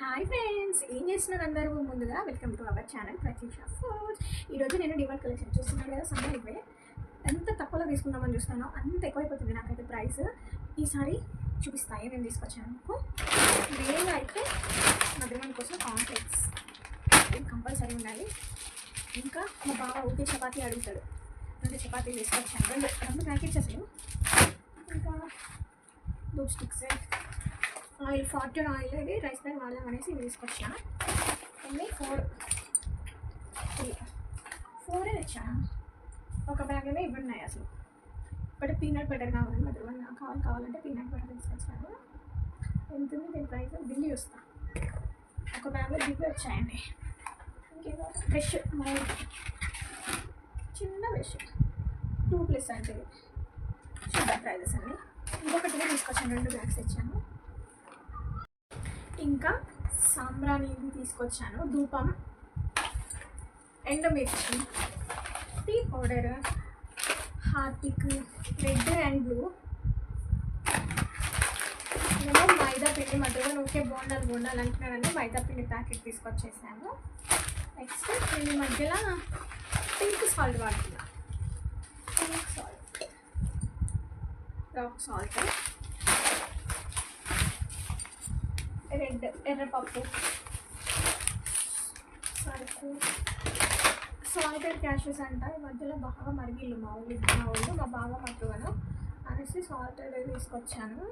Hi friends ఏం చేస్తున్నారు అందరూ? ముందుగా welcome to our channel Pratyusha food ఈరోజు నేను డిమార్ట్ కలెక్షన్ చూస్తున్నాను కదా సమ్మర్ ఇవే. ఎంత తక్కువలో తీసుకుందామని చూస్తున్నాను అంత ఎక్కువైపోతుంది నాకైతే ప్రైస్ ఈసారి చూపిస్తాయి నేను తీసుకొచ్చాను మీకు? అయితే మధ్యాహ్నం కోసం కాంప్లెక్స్ ఇది కంపల్సరీ ఉండాలి. ఇంకా మా బావ ఊరికే చపాతీ అడుగుతాడు. రెండు చపాతీలు తీసుకొచ్చాను. రెండు రెండు ప్యాకెట్స్ అసలు. ఇంకా దూ స్టిక్స్. ఆయిల్ ఫార్టీన్ ఆయిల్ ఇది రైస్ బ్యాగ్ వాడదాం అనేసి తీసుకొచ్చాను. అన్నీ ఫోర్ ఫోరే తెచ్చాను ఒక బ్యాగ్లోనే ఇవి ఉన్నాయి అసలు. ఇప్పుడు పీనట్ బటర్ కావాలి మధ్య నాకు కావాలి కావాలంటే పీనట్ బటర్ తీసుకొచ్చాను. ఎంత ఉంది దీని ప్రైస్ బిల్లు వస్తాను ఒక బ్యాగ్లో దిగి వచ్చాయండి. ఇంకేదో బ్రష్ మూడు చిన్న బ్రష్ టూ ప్లస్ అంటే ఇది. చూద్దాం ప్రైజెస్ అండి. ఇంకొకటి తీసుకొచ్చాను రెండు బ్యాగ్స్ తెచ్చాను. ఇంకా సాంబ్రాణి తీసుకొచ్చాను. ధూపం. ఎండుమిర్చి tea powder. Harpic red and blue. నేను మైదా పిండి మధ్యలో ఓకే బోండాలు బోండాలు అంటున్నారని మైదా పిండి ప్యాకెట్ తీసుకొచ్చేసాను. నెక్స్ట్ పిండి మధ్యలో పింక్ సాల్ట్ వాడుతున్నా. Pink salt. Rock salt. Red ఎర్రపప్పు సరుకు. సాల్టెడ్ క్యాషెస్ అంట. ఈ మధ్యలో బాగా మరిగిల్లు మా ఊళ్ళు మా ఊళ్ళు మా బాగా మట్టుగాను అనేసి సాల్టెడ్ తీసుకొచ్చాను.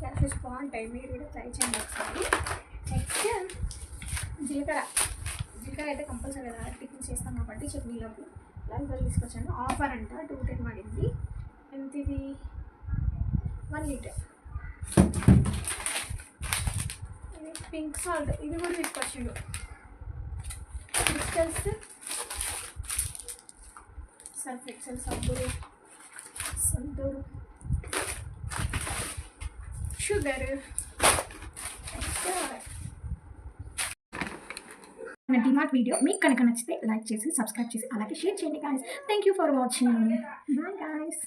క్యాషెస్ బాగుంటాయి మీరు కూడా ట్రై చేయండి ఒకసారి. నెక్స్ట్ జీలకర్ర. జీలకర్ర అయితే కంపల్సరీ కదా టిఫిన్ చేస్తాం కాబట్టి చట్నీలోకి. లైఫ్ తీసుకొచ్చాను. ఆఫర్ అంట టూ టెన్ పడింది. ఎంత ఇది? వన్ లీటర్ పింక్ సాల్ట్ ఇది కూడా తీసుకొచ్చిండు క్రిస్టల్స్ సర్ఫ్ ఎక్సెల్ సబ్బులు సంతూరు షుగర్ మన డిమార్ట్ వీడియో మీకు కనుక నచ్చితే లైక్ చేసి సబ్స్క్రైబ్ చేసి అలాగే షేర్ చేయండి guys thank you for watching bye guys